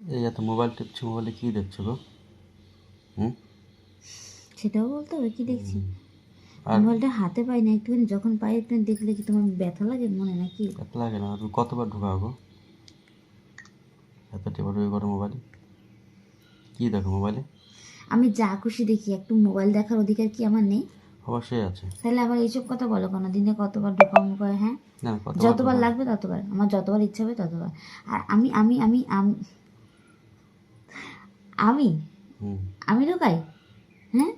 এই এত মোবাইল টিপছো মোবাইলে কী দেখছ গো? হুম? সেটাও বলতে হবে কি দেখছি? মোবাইলটা হাতে পাই না একটুখানি যখন পাই একটুখানি দেখলে কি তোমার ব্যথা লাগে মনে নাকি? এত লাগে না তুমি কতবার ঢোকাও গো? এত টেপা টেপি করো মোবাইলে কী দেখো মোবাইলে আমি যা খুশি দেখি একটু মোবাইল দেখার অধিকার কি আমার নেই? অবশ্যই আছে। তাহলে আবার এইসব কথা বলো কেন? দিনে কতবার ঢোকামো করে হ্যাঁ? যতবার লাগবে ততবার। আমার যতবার ইচ্ছা হবে ততবার। আর আমি আমি আমি আম- আমি ঢোকাই? হ্যাঁ?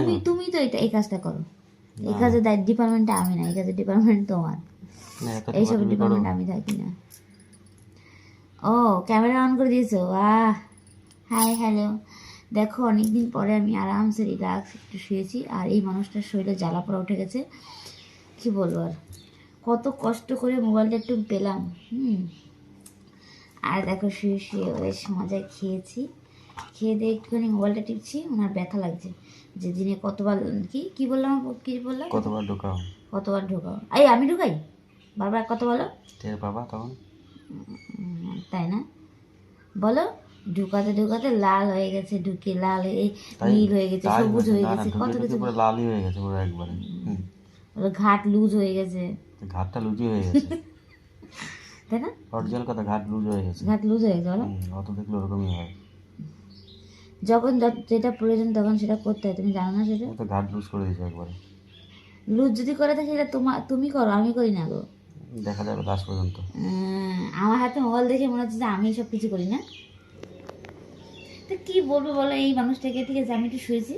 তুমি তুমি তো এটা এই কাজটা করো। এই কাজের ডিপার্টমেন্টটা আমি না এই কাজের ডিপার্টমেন্ট তোমার। এইসব ডিপার্টমেন্ট আমি থাকি না। ও ক্যামেরা অন করে দিয়েছ? আহ হাই হ্যালো দেখো অনেকদিন পরে আমি আরামসে রিল্যাক্স একটু শুয়েছি আর এই মানুষটার শরীরে জ্বালা পড়া উঠে গেছে। কি বলব আর? কত কষ্ট করে মোবাইলটা একটু পেলাম হুম। আর দেখো শুয়ে শুয়ে বেশ মজায় খেয়েছি। খেয়ে দিয়ে একটুখানি মোবাইলটা টিপছি ওনার ব্যথা লাগছে। যে দিনে কতবার কি কি বললাম কি বললাম? কতবার ঢোকাও। কতবার ঢোকাও। এই আমি ঢোকাই? বারবার কত বলো। টের পাবা তখন? তাই না? বলো ঢুকাতে ঢুকাতে লাল হয়ে গেছে ঢুকে লাল হয়ে নীল হয়ে গেছে সবুজ হয়ে গেছে কত কিছু পুরো লালই হয়ে গেছে পুরো একবারে। বলো, ঘাট লুজ হয়ে গেছে। ঘাটটা লুজি হয়ে গেছে। তাই না? অরিজিনাল কথা ঘাট লুজ হয়ে গেছে। ঘাট লুজ হয়ে গেছে অত দেখলে ওরকমই হয়। যখন যেটা প্রয়োজন তখন সেটা করতে হয় তুমি জানো না সেটা? তো ঘাট লুজ করে দিয়েছে একবারে। লুজ যদি করে থাকে সেটা তোমার তুমি করো আমি করি না গো। দেখা যাবে লাস্ট পর্যন্ত। আমার হাতে মোবাইল দেখে মনে হচ্ছে যে আমি সব কিছু করি না। তো কি বলব বলো এই মানুষটাকে ঠিক আছে আমি একটু শুয়েছি।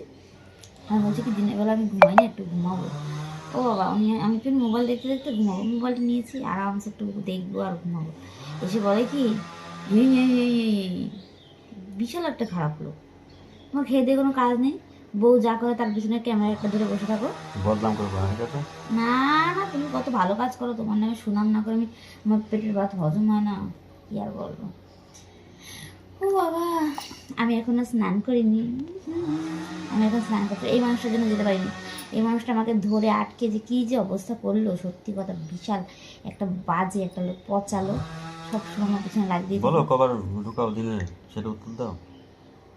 আর বলছি কি দিনের বেলা আমি ঘুমাই না একটু ঘুমাবো। ও বাবা উনি আমি একটু মোবাইল দেখতে দেখতে ঘুমাবো মোবাইলটা নিয়েছি আরামসে একটু দেখব আর ঘুমাবো। এসে বলে কি এই, এই, এই। বিশাল একটা খারাপ লোক। আমার খেয়ে দিয়ে কোনো কাজ নেই? বউ যা করে তার পিছনে ক্যামেরা একটা ধরে বসে থাকো। বদনাম করব না না না তুমি কত ভালো কাজ করো তোমার নামে সুনাম না করে আমি আমার পেটের ভাত হজম হয় না। কি আর বলব? ও বাবা আমি এখনও স্নান করিনি। আমি এখন স্নান করতে এই মানুষটার জন্য যেতে পারিনি। এই মানুষটা আমাকে ধরে আটকে যে কী যে অবস্থা করল সত্যি কথা বিশাল। একটা বাজে একটা লোক পচালো সব সময় আমার পিছনে লাগ দিয়ে বলো কবার ঢুকাও দিনে সেটা উত্তর দাও।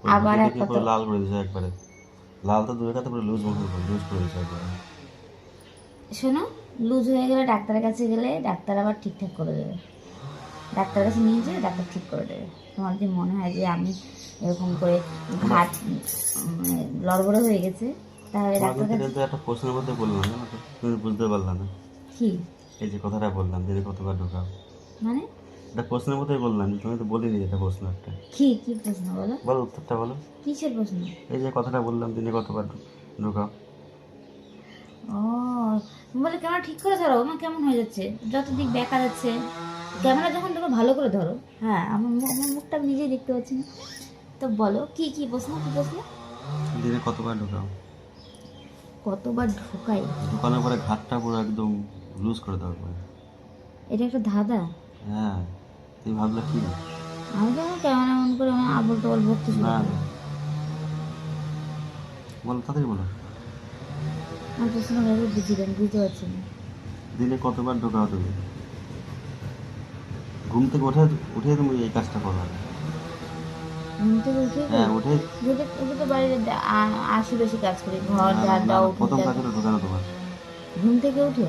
আবার ঢুকে এক কথা- লাল করে দিয়েছে একবারে। লাল তো দূরে কাছে পুরো লুজ লুজ করে দিয়েছে একবারে। শোনো লুজ হয়ে গেলে ডাক্তারের কাছে গেলে ডাক্তার আবার ঠিকঠাক করে দেবে। ডাক্তারের কাছে নিয়ে যেয়ে ডাক্তার ঠিক করে দেবে। তোমার যদি মনে হয় যে আমি এরকম করে ঘাট মানে লড়বড় হয়ে গেছে? তাহলে ডাক্তার কাছে একটা প্রশ্নের মধ্যে বললাম তো? তুমি বুঝতে পারলাম না। কি? এই যে কথাটা বললাম দিনে কতবার ঢোকাও। মানে? এটা প্রশ্নের মধ্যেই বললাম তুমি তো বলিনি এটা প্রশ্ন একটা। কি কি প্রশ্ন বলো? বলো উত্তরটা বলো। কিসের প্রশ্ন? এই যে কথাটা বললাম দিনে কতবার ঢোকাও। ও বলে ক্যামেরা ঠিক করে ধরো আমার কেমন হয়ে যাচ্ছে? যত দিক যাচ্ছে ক্যামেরা যখন ধরো ভালো করে ধরো হ্যাঁ আমার আমার মুখটা আমি নিজেই দেখতে পাচ্ছি না। তো বলো কি কি প্রশ্ন কি প্রশ্ন? দিনে কতবার ঢোকাও? কতবার ঢোকাই? ঢোকানোর পরে ঘাটটা পুরো একদম লুজ করে দেওয়ার পরে এটা একটা ধাঁধা? হ্যাঁ। তুমি ভাবলে কি? আমি তো ক্যামেরা অন করে আমার আবল টবল বকতে শুরু না। বলো তাড়াতাড়ি বলো। আমার প্রশ্ন ভেবে বুঝিলেন বুঝতে পারছি না। দিনে কতবার ঢোকাও তুমি ঘুম থেকে উঠে উঠে তুমি এই কাজটা করো ঘুম থেকে উঠে হ্যাঁ উঠে। উঠে উঠে তো বাড়িতে আ- বেশি কাজ করি ঘর ঝাড় দাও প্রথম কাজ হলো ঢোকানো তোমার। ঘুম থেকে উঠে?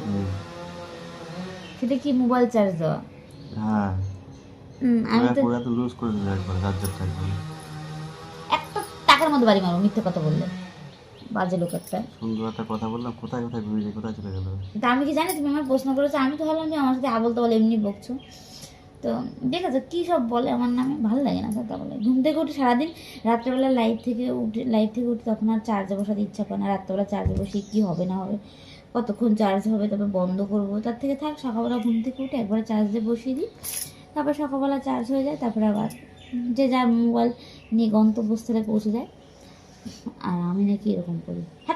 সেটা কি মোবাইল চার্জ দেওয়া? হ্যাঁ। আমি তো পুরো এত লুজ করে দিলে একবার চার্জারটা একবার। একটা টাকার মধ্যে বাড়ি মারো মিথ্যে কথা বললে। বাজে লোক একটা। সুন্দর একটা কথা বললাম কোথায় কোথায় ঘুরে কোথায় চলে গেল? তা আমি কি জানি তুমি আমার প্রশ্ন করেছ আমি তো ভাবলাম যে আমার সাথে আবল তো বলে এমনি বকছো। তো দেখেছ কী সব বলে আমার নামে? ভালো লাগে না কথা বলে। ঘুম থেকে উঠে সারাদিন রাত্রেবেলা লাইভ থেকে উঠে লাইভ থেকে উঠে তখন আর চার্জে বসাতে ইচ্ছা করে না রাত্রেবেলা চার্জে বসে কী হবে না হবে। কতক্ষণ চার্জ হবে তারপর বন্ধ করব। তার থেকে থাক সকালবেলা ঘুম থেকে উঠে একবার চার্জ দিয়ে বসিয়ে দিই। তারপর সকালবেলা চার্জ হয়ে যায়, তারপরে আবার যে যার মোবাইল নিয়ে গন্তব্যস্থলে পৌঁছে যায়। আর আমি নাকি এরকম করি। হ্যাঁ